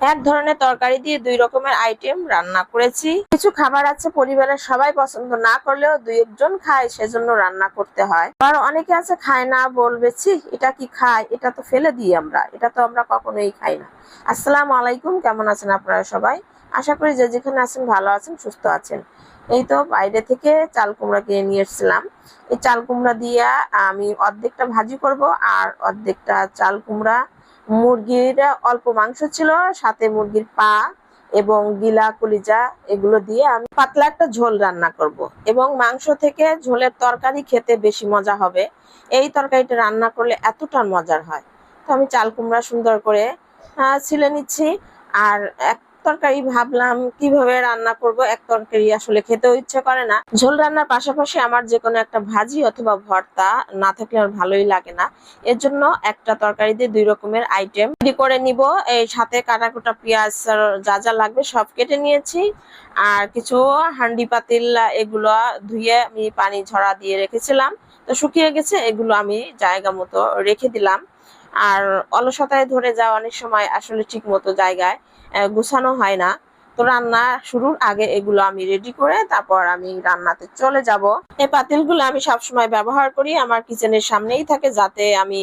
এক ধরনের তরকারি দিয়ে দুই রকমের আইটেম রান্না করেছি। কিছু খাবার আছে পরিবারের সবাই পছন্দ না করলেও দুই একজন খায়, সেজন্য রান্না করতে হয়। আর অনেকে আছে খায় না, বলবে ছি এটা কি খায়? এটা তো ফেলে দিই আমরা। এটা তো আমরা কখনোই খাই না। আসসালাম আলাইকুম, কেমন আছেন আপনারা সবাই? আশা করি যে যেখানে আছেন ভালো আছেন, সুস্থ আছেন। এই তো বাইরে থেকে চাল কুমড়া কিনে নিয়ে এসেছিলাম। এই চাল কুমড়া দিয়ে আমি অর্ধেকটা ভাজি করব আর অর্ধেকটা চাল কুমড়া মুরগির অল্প মাংস ছিল, সাথে মুরগির পা এবং গিলা, কলিজা এগুলো দিয়ে আমি পাতলা একটা ঝোল রান্না করব। এবং মাংস থেকে ঝোলের তরকারি খেতে বেশি মজা হবে। এই তরকারিটা রান্না করলে এতটা মজার হয়। তো আমি চাল কুমড়া সুন্দর করে ছিলে নিচ্ছি। আর এক তরকারি ভাবলাম, কীভাবে রান্না করব? এক তরকারি আসলে খেতেও ইচ্ছে করে না। ঝোল রান্নার পাশাপাশি আমার যে কোনো একটা ভাজি অথবা ভর্তা না থাকলে আর ভালোই লাগে না। এর জন্য একটা তরকারি দিয়ে দুই রকমের আইটেম রেডি করে নিব। এই সাথে কাটা কুটা পেঁয়াজ যা যা লাগবে সব কেটে নিয়েছি। আর কিছু হান্ডি পাতিল, এগুলো ধুয়ে আমি পানি ঝরা দিয়ে রেখেছিলাম। তো শুকিয়ে গেছে, এগুলো আমি জায়গা মতো রেখে দিলাম। আর অলসতায় ধরে যাওয়া অনেক সময় আসলে ঠিক মতো জায়গায় গুছানো হয় না। তো রান্না শুরুর আগে এগুলো আমি রেডি করে তারপর আমি রান্নাতে চলে যাব। এই পাতিলগুলো আমি সবসময় ব্যবহার করি, আমার কিচেনের সামনেই থাকে যাতে আমি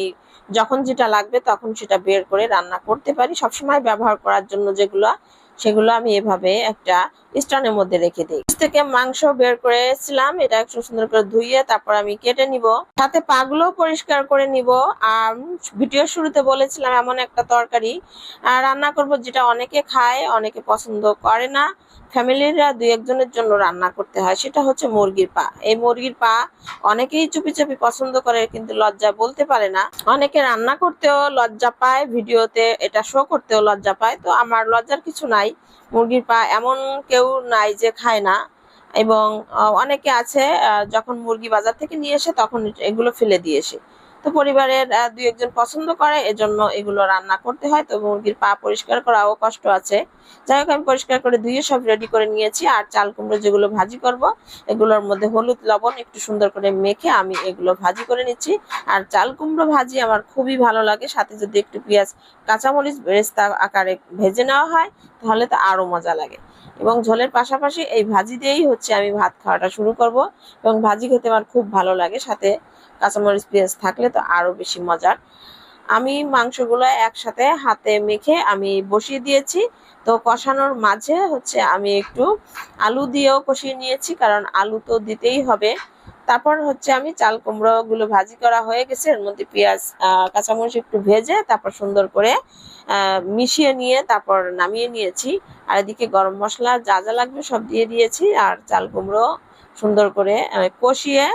যখন যেটা লাগবে তখন সেটা বের করে রান্না করতে পারি। সবসময় ব্যবহার করার জন্য যেগুলো সেগুলো আমি এভাবে একটা স্টানের মধ্যে রেখে দিই। থেকে মাংস বের করেছিলাম, এটা একটু সুন্দর করে ধুইয়ে তারপর আমি কেটে নিব। সাথে পাগুলো পরিষ্কার করে নিব। আর ভিডিও শুরুতে বলেছিলাম এমন একটা তরকারি রান্না করব যেটা অনেকে খায়, অনেকে পছন্দ করে না। ফ্যামিলিরা দুই একজনের জন্য রান্না করতে হয়। সেটা হচ্ছে মুরগির পা। এই মুরগির পা অনেকেই চুপি চুপি পছন্দ করে কিন্তু লজ্জা বলতে পারে না। অনেকে রান্না করতেও লজ্জা পায়, ভিডিওতে এটা শো করতেও লজ্জা পায়। তো আমার লজ্জার কিছু নাই। মুরগির পা এমন কেউ নাই যে খায় না। এবং অনেকে আছে যখন মুরগি বাজার থেকে নিয়ে এসে তখন এগুলো ফেলে দিয়ে এসে তো পরিবারের দুই একজন পছন্দ করে, এজন্য এগুলো রান্না করতে হয়। তো মুরগির পা পরিষ্কার করাও কষ্ট আছে। যাই হোক, আমি পরিষ্কার করে ধুয়ে সব রেডি করে নিয়েছি। আর চাল কুমড়ো যেগুলো ভাজি করব, এগুলোর মধ্যে হলুদ, লবণ একটু সুন্দর করে মেখে আমি এগুলো ভাজি করে নিচ্ছি। আর চাল কুমড়ো ভাজি আমার খুবই ভালো লাগে। সাথে যদি একটু পেঁয়াজ, কাঁচামরিচ, বেরেস্তা আকারে ভেজে নেওয়া হয় তাহলে তো আরও মজা লাগে। এবং ঝোলের পাশাপাশি এই ভাজি দিয়েই হচ্ছে আমি ভাত খাওয়াটা শুরু করব। এবং ভাজি খেতে আমার খুব ভালো লাগে, সাথে কাঁচামরিচ, পেঁয়াজ থাকলে তো আরও বেশি মজার। আমি মাংসগুলো একসাথে হাতে মেখে আমি বসিয়ে দিয়েছি। তো কষানোর মাঝে হচ্ছে আমি একটু আলু দিয়েও কষিয়ে নিয়েছি, কারণ আলু তো দিতেই হবে। তারপর হচ্ছে আমি চাল কুমড়ো গুলো ভাজি করা হয়ে গেছে। এর মধ্যে পেঁয়াজ কাঁচামরিচ একটু ভেজে তারপর সুন্দর করে মিশিয়ে নিয়ে তারপর নামিয়ে নিয়েছি। আর এদিকে গরম মশলা যা যা লাগবে সব দিয়ে দিয়েছি। আর চাল কুমড়ো সুন্দর করে কষিয়ে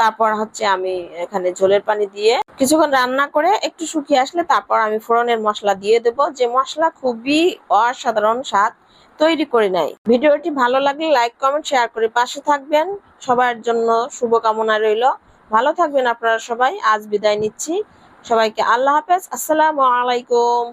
তারপর হচ্ছে আমি এখানে ঝোলের পানি দিয়ে কিছুক্ষণ রান্না করে একটু শুকিয়ে আসলে তারপর আমি ফোড়নের মশলা দিয়ে দেব। যে মশলা খুবই অসাধারণ স্বাদ তৈরি করে নেয় ভিডিওটি ভালো লাগলে লাইক, কমেন্ট, শেয়ার করে পাশে থাকবেন। সবার জন্য শুভকামনা রইল। ভালো থাকবেন আপনারা সবাই। আজ বিদায় নিচ্ছি। সবাইকে আল্লাহ হাফেজ। আসসালামু আলাইকুম।